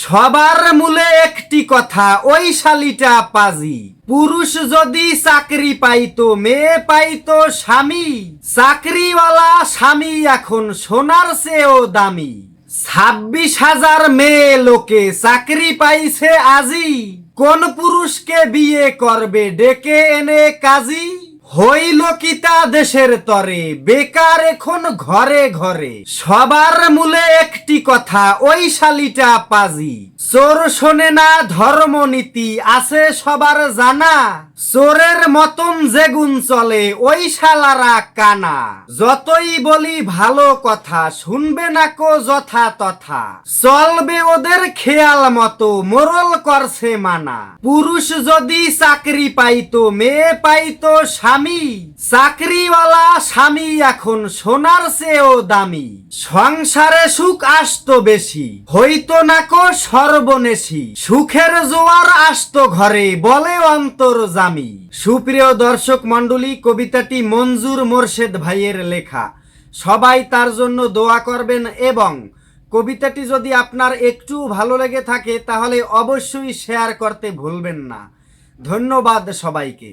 সবার মূলে একটি কথা, ওই শালিটা পাজি। পুরুষ যদি চাকরি পাইতো, মেয়ে পাইতো স্বামী। চাকরিওয়ালা স্বামী এখন সোনার চেয়েও দামি। ছাব্বিশ হাজার মেয়ে লোকে চাকরি পাইছে আজি। কোন পুরুষকে বিয়ে করবে, ডেকে এনে কাজী? হইল কিতা দেশের তরে, বেকার এখন ঘরে ঘরে। সবার মূলে একটি কথা, ওই শালিটা পাজি। চোর শোনে না ধর্মনীতি, আছে সবার জানা। চোরের মতন যেগুন চলে, ওই শালারা কানা। যতই বলি ভালো কথা, শুনবে না কো যথা তথা। চলবে ওদের খেয়াল মতো, মোরল করছে মানা। পুরুষ যদি চাকরি পাইতো, মেয়ে পাইতো স্বামী। চাকরিওয়ালা স্বামী এখন সোনার চেয়েও দামি। সংসারে সুখ আসতো বেশি, হইতো না কো সর্বনেশী। সুখের জোয়ার আসতো ঘরে, বলে অন্তর জামি। সুপ্রিয় দর্শক মণ্ডলী, কবিতাটি মঞ্জুর মোর্শেদ ভাইয়ের লেখা। সবাই তার জন্য দোয়া করবেন এবং কবিতাটি যদি আপনার একটু ভালো লেগে থাকে, তাহলে অবশ্যই শেয়ার করতে ভুলবেন না। ধন্যবাদ সবাইকে।